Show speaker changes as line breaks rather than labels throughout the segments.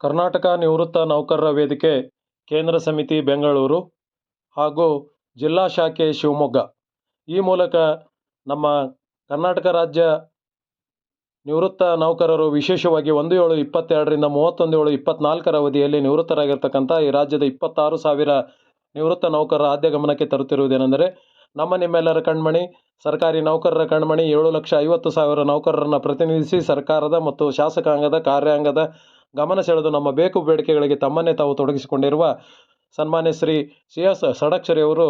ಕರ್ನಾಟಕ ನಿವೃತ್ತ ನೌಕರರ ವೇದಿಕೆ, ಕೇಂದ್ರ ಸಮಿತಿ ಬೆಂಗಳೂರು ಹಾಗೂ ಜಿಲ್ಲಾ ಶಾಖೆ ಶಿವಮೊಗ್ಗ. ಈ ಮೂಲಕ ನಮ್ಮ ಕರ್ನಾಟಕ ರಾಜ್ಯ ನಿವೃತ್ತ ನೌಕರರು ವಿಶೇಷವಾಗಿ ಒಂದು ಏಳು ಇಪ್ಪತ್ತೆರಡರಿಂದ ಮೂವತ್ತೊಂದು ಏಳು ಇಪ್ಪತ್ನಾಲ್ಕರ ಅವಧಿಯಲ್ಲಿ ನಿವೃತ್ತರಾಗಿರ್ತಕ್ಕಂಥ ಈ ರಾಜ್ಯದ ಇಪ್ಪತ್ತಾರು ಸಾವಿರ ನಿವೃತ್ತ ನೌಕರರ ಆದ್ಯ ಗಮನಕ್ಕೆ ತರುತ್ತಿರುವುದೇನೆಂದರೆ ನಮ್ಮ ನಿಮ್ಮೆಲ್ಲರ ಕಣ್ಮಣಿ, ಸರ್ಕಾರಿ ನೌಕರರ ಕಣ್ಮಣಿ ಏಳು ಲಕ್ಷ ಐವತ್ತು ಸಾವಿರ ನೌಕರರನ್ನು ಪ್ರತಿನಿಧಿಸಿ ಸರ್ಕಾರದ ಮತ್ತು ಶಾಸಕಾಂಗದ, ಕಾರ್ಯಾಂಗದ ಗಮನ ಸೆಳೆದು ನಮ್ಮ ಬೇಕು ಬೇಡಿಕೆಗಳಿಗೆ ತಮ್ಮನ್ನೇ ತಾವು ತೊಡಗಿಸಿಕೊಂಡಿರುವ ಸನ್ಮಾನ್ಯ ಶ್ರೀ ಸಿ ಎಸ್ ಷಡಕ್ಷರಿ ಅವರು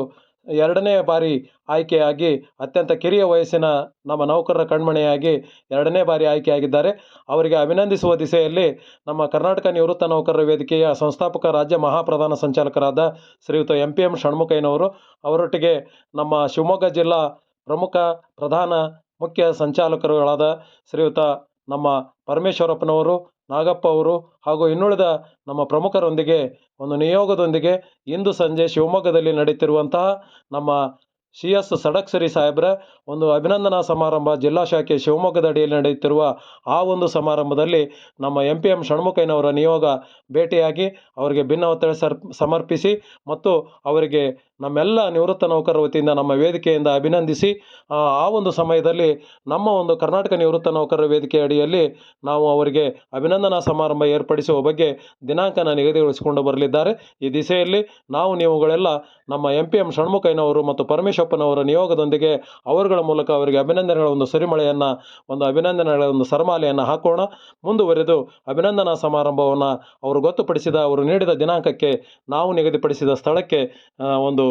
ಎರಡನೇ ಬಾರಿ ಆಯ್ಕೆಯಾಗಿ ಅತ್ಯಂತ ಕಿರಿಯ ವಯಸ್ಸಿನ ನಮ್ಮ ನೌಕರರ ಕಣ್ಮಣೆಯಾಗಿ ಎರಡನೇ ಬಾರಿ ಆಯ್ಕೆಯಾಗಿದ್ದಾರೆ. ಅವರಿಗೆ ಅಭಿನಂದಿಸುವ ದಿಸೆಯಲ್ಲಿ ನಮ್ಮ ಕರ್ನಾಟಕ ನಿವೃತ್ತ ನೌಕರರ ವೇದಿಕೆಯ ಸಂಸ್ಥಾಪಕ, ರಾಜ್ಯ ಮಹಾಪ್ರಧಾನ ಸಂಚಾಲಕರಾದ ಶ್ರೀಯುತ ಎಂ ಪಿ ಎಂ ಷಣ್ಮುಖಯ್ಯನವರು, ಅವರೊಟ್ಟಿಗೆ ನಮ್ಮ ಶಿವಮೊಗ್ಗ ಜಿಲ್ಲಾ ಪ್ರಮುಖ ಪ್ರಧಾನ ಮುಖ್ಯ ಸಂಚಾಲಕರುಗಳಾದ ಶ್ರೀಯುತ ನಮ್ಮ ಪರಮೇಶ್ವರಪ್ಪನವರು, ನಾಗಪ್ಪ ಅವರು ಹಾಗೂ ಇನ್ನುಳಿದ ನಮ್ಮ ಪ್ರಮುಖರೊಂದಿಗೆ ಒಂದು ನಿಯೋಗದೊಂದಿಗೆ ಇಂದು ಸಂಜೆ ಶಿವಮೊಗ್ಗದಲ್ಲಿ ನಡೆಯುತ್ತಿರುವಂತಹ ನಮ್ಮ ಸಿ ಎಸ್ ಸಡಕ್ಸರಿ ಸಾಹೇಬ್ರ, ಒಂದು ಅಭಿನಂದನಾ ಸಮಾರಂಭ ಜಿಲ್ಲಾ ಶಾಖೆ ಶಿವಮೊಗ್ಗದ ಅಡಿಯಲ್ಲಿ ನಡೆಯುತ್ತಿರುವ ಆ ಒಂದು ಸಮಾರಂಭದಲ್ಲಿ ನಮ್ಮ ಎಂ ಪಿ ಎಂ ಷಣ್ಮುಖಯ್ಯನವರ ನಿಯೋಗ ಭೇಟಿಯಾಗಿ ಅವರಿಗೆ ಭಿನ್ನವತ್ತಳೆ ಸರ್, ಸಮರ್ಪಿಸಿ ಮತ್ತು ಅವರಿಗೆ ನಮ್ಮೆಲ್ಲ ನಿವೃತ್ತ ನೌಕರರ ವತಿಯಿಂದ ನಮ್ಮ ವೇದಿಕೆಯಿಂದ ಅಭಿನಂದಿಸಿ, ಆ ಒಂದು ಸಮಯದಲ್ಲಿ ನಮ್ಮ ಒಂದು ಕರ್ನಾಟಕ ನಿವೃತ್ತ ನೌಕರರ ವೇದಿಕೆ ಅಡಿಯಲ್ಲಿ ನಾವು ಅವರಿಗೆ ಅಭಿನಂದನಾ ಸಮಾರಂಭ ಏರ್ಪಡಿಸುವ ಬಗ್ಗೆ ದಿನಾಂಕನ ನಿಗದಿಗೊಳಿಸಿಕೊಂಡು ಬರಲಿದ್ದಾರೆ. ಈ ದಿಸೆಯಲ್ಲಿ ನಾವು ನೀವುಗಳೆಲ್ಲ ನಮ್ಮ ಎಂ ಪಿ ಎಂ ಷಣ್ಮುಖಯ್ಯನವರು ಮತ್ತು ಪರಮೇಶ್ವಪ್ಪನವರ ನಿಯೋಗದೊಂದಿಗೆ ಅವರುಗಳ ಮೂಲಕ ಅವರಿಗೆ ಅಭಿನಂದನೆಗಳ ಒಂದು ಸರಿಮಳೆಯನ್ನು, ಒಂದು ಅಭಿನಂದನೆಗಳ ಒಂದು ಸರಮಾಲೆಯನ್ನು ಹಾಕೋಣ. ಮುಂದುವರೆದು ಅಭಿನಂದನಾ ಸಮಾರಂಭವನ್ನು ಅವರು ಗೊತ್ತುಪಡಿಸಿದ, ಅವರು ನೀಡಿದ ದಿನಾಂಕಕ್ಕೆ ನಾವು ನಿಗದಿಪಡಿಸಿದ ಸ್ಥಳಕ್ಕೆ ಒಂದು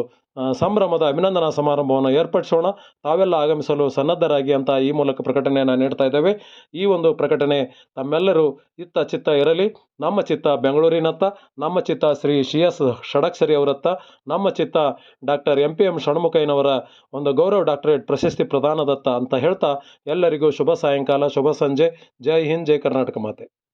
ಸಂಭ್ರಮದ ಅಭಿನಂದನಾ ಸಮಾರಂಭವನ್ನು ಏರ್ಪಡಿಸೋಣ. ತಾವೆಲ್ಲ ಆಗಮಿಸಲು ಸನ್ನದ್ಧರಾಗಿ ಅಂತ ಈ ಮೂಲಕ ಪ್ರಕಟಣೆಯನ್ನು ನೀಡ್ತಾ ಇದ್ದೇವೆ. ಈ ಒಂದು ಪ್ರಕಟಣೆ ತಮ್ಮೆಲ್ಲರೂ ಇತ್ತ ಚಿತ್ತ ಇರಲಿ. ನಮ್ಮ ಚಿತ್ತ ಬೆಂಗಳೂರಿನತ್ತ, ನಮ್ಮ ಚಿತ್ತ ಶ್ರೀ ಶಿ ಎಸ್ ಷಡಕ್ಷರಿ ಅವರತ್ತ, ನಮ್ಮ ಚಿತ್ತ ಡಾಕ್ಟರ್ ಎಂ ಪಿ ಎಂ ಷಣ್ಮುಖಯ್ಯನವರ ಒಂದು ಗೌರವ ಡಾಕ್ಟರೇಟ್ ಪ್ರಶಸ್ತಿ ಪ್ರದಾನದತ್ತ ಅಂತ ಹೇಳ್ತಾ ಎಲ್ಲರಿಗೂ ಶುಭ ಸಾಯಂಕಾಲ, ಶುಭ ಸಂಜೆ. ಜೈ ಹಿಂದ್, ಜೈ ಕರ್ನಾಟಕ ಮಾತೆ.